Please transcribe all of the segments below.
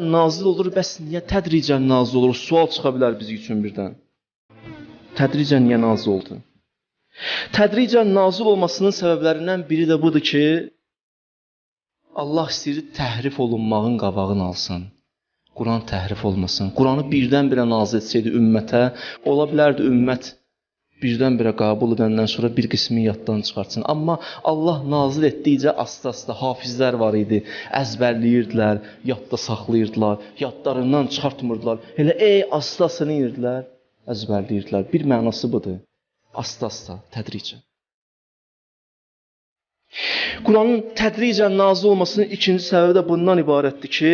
nazil olur, bəs niyə tədricən nazil olur? Sual çıxa bilər biz üçün birdən. Tədricən niyə nazil oldu? Tədricən nazil olmasının səbəblərindən biri də budur ki, Allah istəyir təhrif olunmağın qabağını alsın. Quran təhrif olmasın. Quranı birdən-birə nazil etsəydi ümmətə, ola bilərdi ümmət birdən-birə qəbul edəndən sonra bir qismi yaddan çıxartsın. Amma Allah nazil etdikcə asta-asta hafizlər var idi. Əzbərləyirdilər, yadda saxlayırdılar, yadlarından çıxartmırdılar. Elə ey asta-asta nə edirdilər? Əzbərləyirdilər. Bir mənası budur. Asta-asta, tədricən. Quranın tədricən nazil olmasının ikinci səbəbi də bundan ibarətdir ki,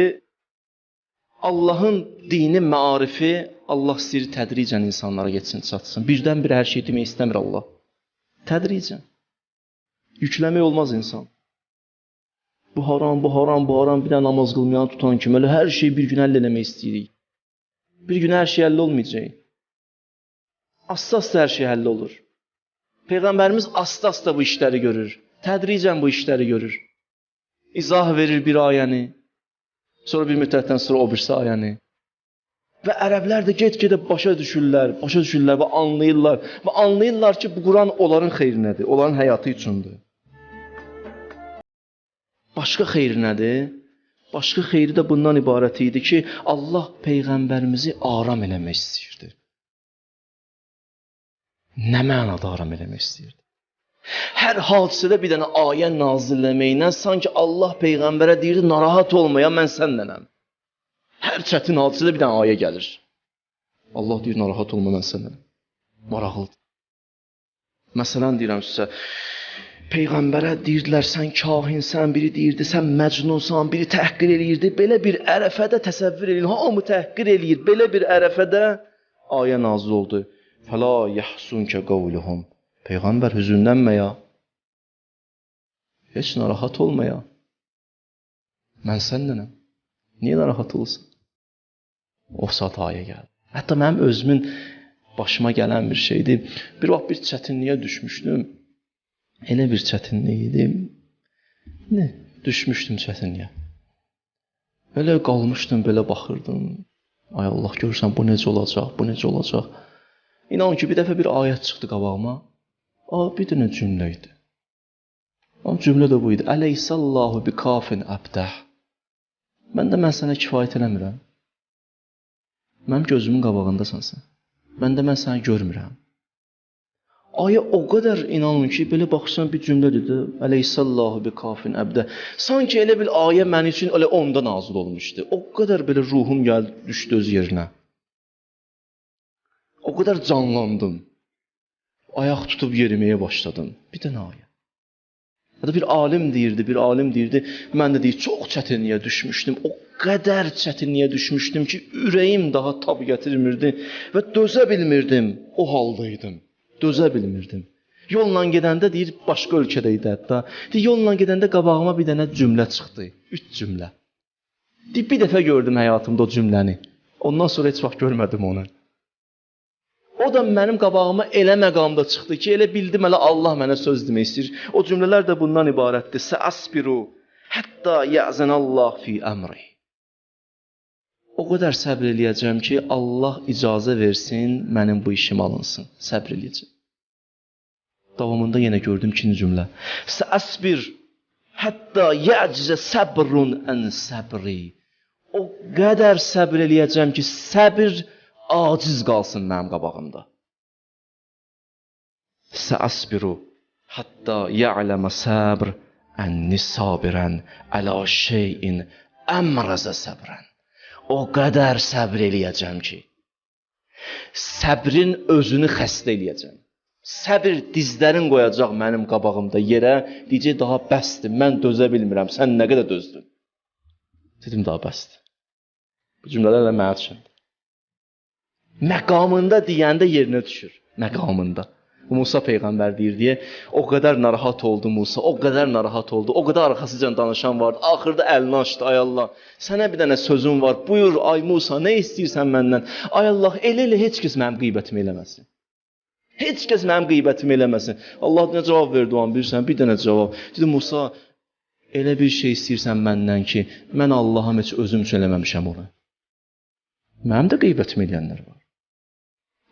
Allahın dini məarifi Allah istəyir tədricən insanlara getsin, çatsın. Birdən-birə hər şey demək istəmir Allah. Tədricən. Yükləmək olmaz insan. Bu haram, bu haram, bu haram, bir də namaz qılmayan tutan kimi elə hər şeyi bir gün həll eləmək istəyirik. Bir gün hər şey həll olmayacaq. Asta-asta hər şey həll olur. Peyğəmbərimiz asta-asta bu işləri görür. Tədricən bu işləri görür. İzah verir bir ayəni. Sonra bir müddətdən sonra o birisi ayəni. Və ərəblər də get-gedə başa düşürlər, başa düşürlər və anlayırlar. Və anlayırlar ki, bu Quran onların xeyrinədir, onların həyatı üçündür. Başqa xeyri nədir? Başqa xeyri də bundan ibarət idi ki, Allah peyğəmbərimizi aram eləmək istəyirdi. Nə mənada aram eləmək istəyirdi? Hər hadisədə bir dənə ayə nazilləməklə sanki Allah peyğəmbərə deyirdi, narahat olmaya mən səndənəm. Hər çətin hadisədə bir dənə ayə gəlir. Allah deyir, narahat olma mən səndənəm. Maraqlıdır. Məsələn deyirəm sizə, peyğəmbərə deyirdilər sən kahinsən, biri deyirdi sən məcnunsan, biri təhqir eləyirdi. Belə bir ərəfədə təsəvvür eləyin, hamı təhqir eləyir. Belə bir ərəfədə ayə nazil oldu. Fəla yəhsunke qavluhum. Peyğəmbər hüzünlənmə ya. Heç narahat olma ya. Mən səndənəm. Niyə narahat olursan? O saat ayə gəldi. Hətta mənim özümün başıma gələn bir şeydir. Bir vaxt bir çətinliyə düşmüşdüm. Elə bir çətinlik idi. Nə? Düşmüşdüm çətinliyə. Belə qalmışdım, belə baxırdım. Ay Allah görürsən bu necə olacaq, bu necə olacaq. İnan ki, bir dəfə bir ayət çıxdı qabağıma. A, bir dənə cümlə idi. O cümlə də bu idi. Əleyhisallahu bi kafin abdah. Mən də mən sənə kifayət eləmirəm. Mənim gözümün qabağındasan sən. Mən də mən səni görmürəm. Ayə o qədər inanın ki, belə baxsan bir cümlədir də, Əleyhisallahu bi kafin abdah. Sanki elə bir ayə mənim üçün elə onda nazil olmuşdu. O qədər belə ruhum gəldi, düşdü öz yerinə. O qədər canlandım. Ayaq tutub yeriməyə başladım. Bir dənə ayə. Hətta bir alim deyirdi, bir alim deyirdi, mən də deyir, çox çətinliyə düşmüşdüm. O qədər çətinliyə düşmüşdüm ki, ürəyim daha tab gətirmirdi və dözə bilmirdim. O haldaydım. Dözə bilmirdim. Yolla gedəndə deyir, başqa ölkədə idi hətta. Deyir, yolla gedəndə qabağıma bir dənə cümlə çıxdı. 3 cümlə. Deyir, bir dəfə gördüm həyatımda o cümləni. Ondan sonra heç vaxt görmədim onu. O da mənim qabağıma elə məqamda çıxdı ki, elə bildim elə Allah mənə söz demək istəyir. O cümlələr də bundan ibarətdir. Səasbiru hətta ya'zanallah fi əmri. O qədər səbr eləyəcəm ki, Allah icazə versin, mənim bu işim alınsın. Səbr eləyəcəm. Davamında yenə gördüm ikinci cümlə. Səasbir hətta ya'cizə səbrun ən səbri. O qədər səbr eləyəcəm ki, səbr aciz qalsın mənim qabağımda. Səasbiru hatta ya'lama sabr ənni sabirən əla şeyin əmrazə səbrən. O qədər səbr eləyəcəm ki, səbrin özünü xəstə eləyəcəm. Səbir dizlərin qoyacaq mənim qabağımda yerə, deyəcək daha bəsdir, mən dözə bilmirəm. Sən nə qədər dözdün? Dedim daha bəsdir. Bu cümlələr də mənə düşündü məqamında deyəndə yerinə düşür. Məqamında. Musa peyğəmbər deyir deyə o qədər narahat oldu Musa, o qədər narahat oldu. O qədər arxasıcan danışan vardı. Axırda əlini açdı, ay Allah. Sənə bir dənə sözüm var. Buyur ay Musa, nə istəyirsən məndən? Ay Allah, elə elə heç kəs mənim qeybətimi eləməsin. Heç kəs mənim qeybətimi eləməsin. Allah nə cavab verdi o an bilirsən? Bir dənə cavab. Dedi Musa, Elə bir şey istəyirsən məndən ki, mən Allahım heç özüm üçün eləməmişəm onu. Mənim də qeybətimi eləyənlər var.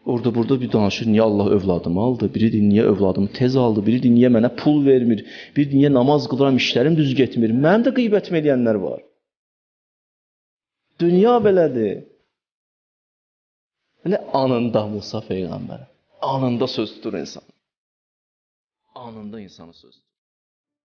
Orada burada bir danışır, niyə Allah övladımı aldı? Biri deyir, niyə övladımı tez aldı? Biri deyir, niyə mənə pul vermir? Biri deyir, niyə namaz qılıram, işlərim düz getmir? Mənim də qeybətimi eləyənlər var. Dünya belədir. Elə anında Musa peyğəmbər. Anında söz tutur insan. Anında insanı söz tutur.